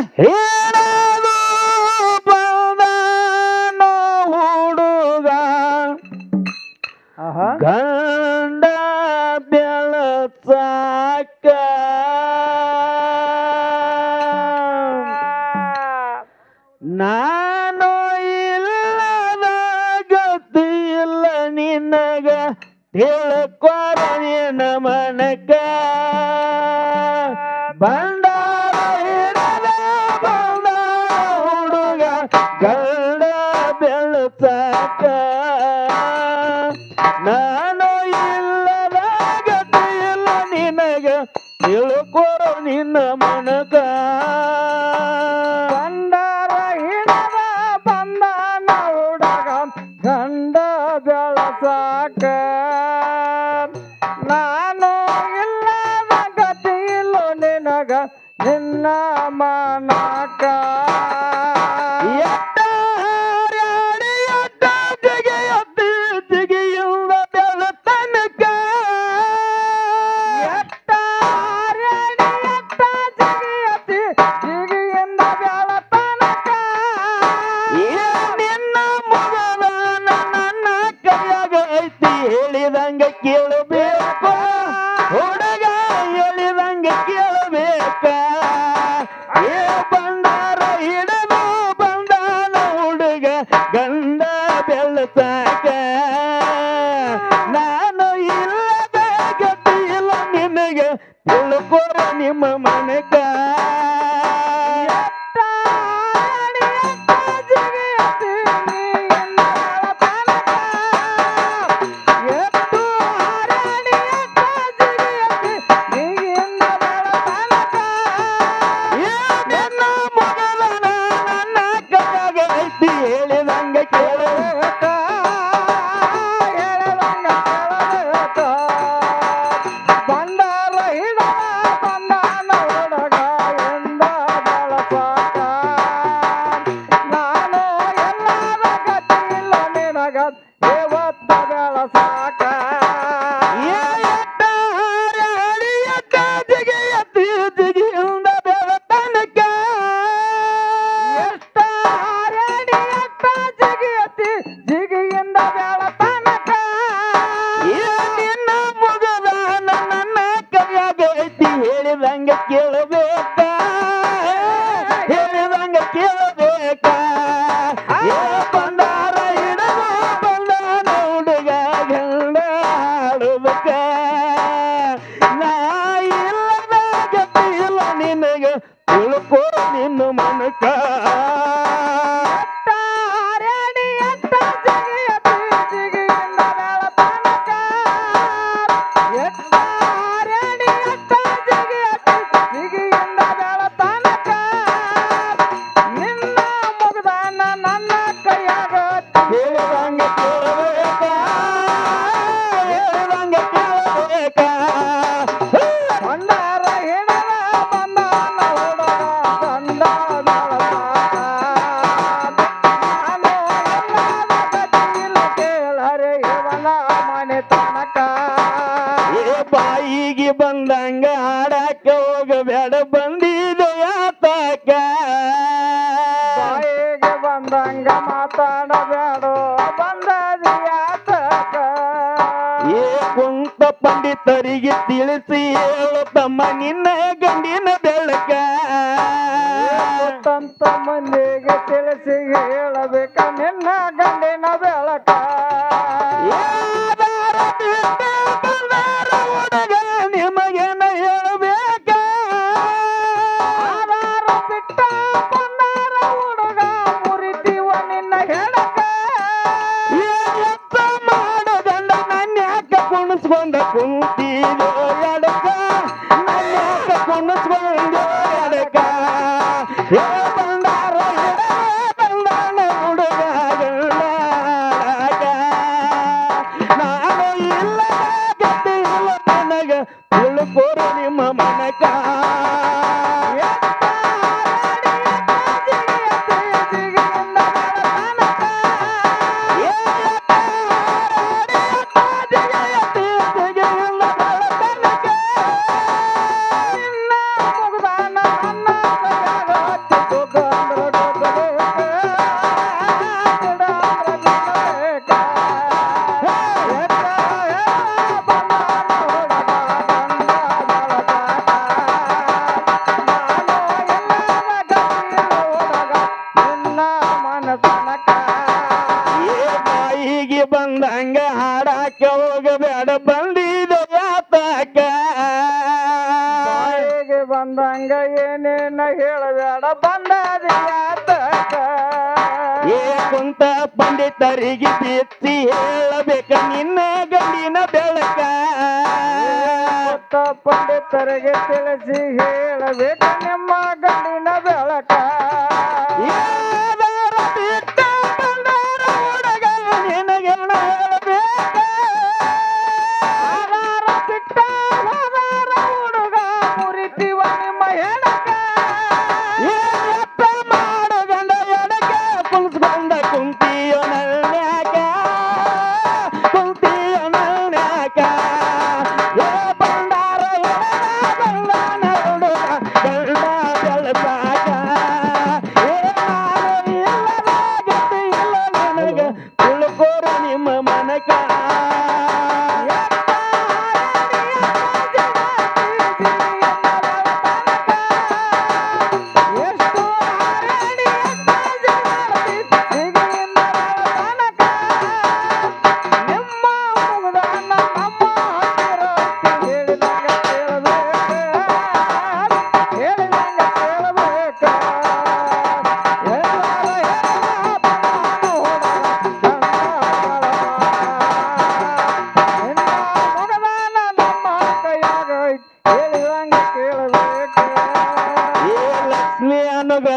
ಹೇಳದು ಬಂದನೋ ಹುಡುಗ. ಗಂಡ ಬೆಳಸಾಕ ನಾನು ಇಲ್ಲದ ಗತಿ ಇಲ್ಲ ನಿನಗ. ತಿಳ್ಕೊರ ನಿನ್ನ ಮನಕ. ನಾನು ಇಲ್ಲ ನಿನಗೆ ತಿಳ್ಕೊರೋ ನಿನ್ನ ಮನಕ. ಕಂಡರ ಹಿಡದ ಬಂದ ಹುಡುಗ ಕಂಡ ಬೆಳಸಾಕ ನಾನು ಇಲ್ಲದ ಗತಿ ಇಲ್ಲ ನಿನಗ ನಿನ್ನ ಮನಕ. ganda bella taka ಬಂದಂಗ ಮಾತಾಡಬೇಡೋ ಬಂದದಿಯಾತಕ. ಏ ಕುಂತ ಪಂಡಿತರಿಗೆ ತಿಳಿಸಿ ಹೇಳು ತಮ್ಮ ನಿನ್ನ ಗಂಡಿನ ಬೆಳಕ. ತಂತ ಮಂದಿಗೆ ತಿಳಿಸಿ ಹೇಳಬೇಕ ನಿನ್ನ ಗಂಡಿನ ಬೆಳಕ. কুন্তির ಊರಿಗೆ ಬಂದಂಗ ಹಾಡಾಕ ಹೋಗಬೇಡ ಬಂದಿದಯಾತಾಕ ಊರಿಗೆ ಬಂದಂಗ ಏನೇನ ಹೇಳಬೇಡ ಬಂದದಯಾತಾಕ ಏ ಕುಂತ ಪಂಡಿತರಿಗೆ ಬಿತ್ತಿ ಹೇಳಬೇಕ ನಿನ್ನ ಗಂಡಿನ ಬೆಳಕ? ಪಂಡಿತರಿಗೆ ತಿಳಿಸಿ ಹೇಳಬೇಕ ನಿಮ್ಮ ಗಂಡಿನ ಬೆಳಕ?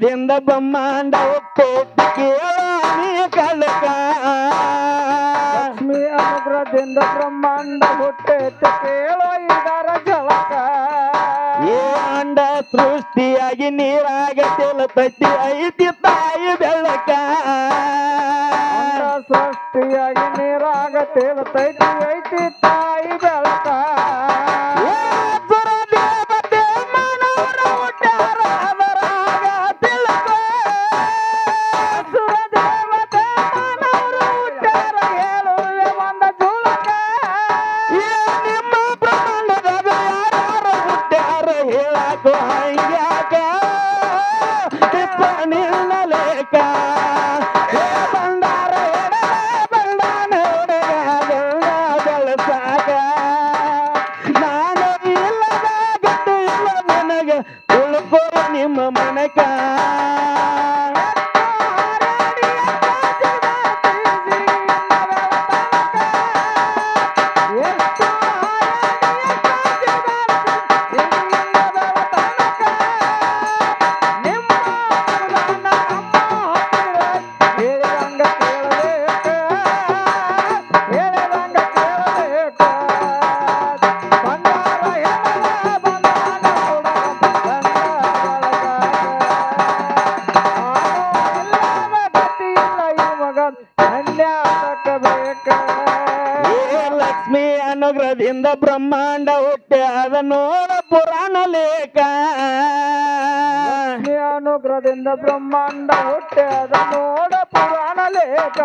ಮಠದಿಂದ ಬ್ರಹ್ಮಾಂಡ ಪೇಟ ಕೇಳಿ ಕಲಕ ಲಕ್ಷ್ಮಿ ಅನುಗ್ರಹದಿಂದ ಬ್ರಹ್ಮಾಂಡ ಹುಟ್ಟೇತ ಕೇಳೋ ಇದರ ಜಲಕ. ಏ ಅಂಡ ಸೃಷ್ಟಿಯಾಗಿ ನೀರಾಗ ತೆಲತಟ್ಟಿ ಐತಿ ತಾಯಿ ಬೆಳಕ. ಲಿಂಗದಿಂದ ಬ್ರಹ್ಮಾಂಡ ಹುಟ್ಟ್ಯಾದ ನೋಡ ಪುರಾಣ ಲೇಖ. ಅನುಗ್ರಹದಿಂದ ಬ್ರಹ್ಮಾಂಡ ಹುಟ್ಟ್ಯಾದ ನೋಡ ಪುರಾಣ ಲೇಕ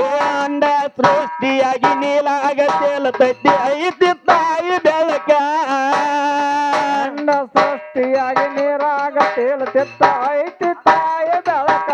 ಏ ಅಂಡ ಸೃಷ್ಟಿಯಾಗಿ ನೀಲ ಅಗತ್ಯಲ ತಟ್ಟಿ ಐತಿ ತಾಯಿ ಬೆಳಕ. ಅಂಡ ಸೃಷ್ಟಿಯಾಗಿ ನೀರಾಗ ಐತಿ ತಾಯಿ ಬೆಳಕ.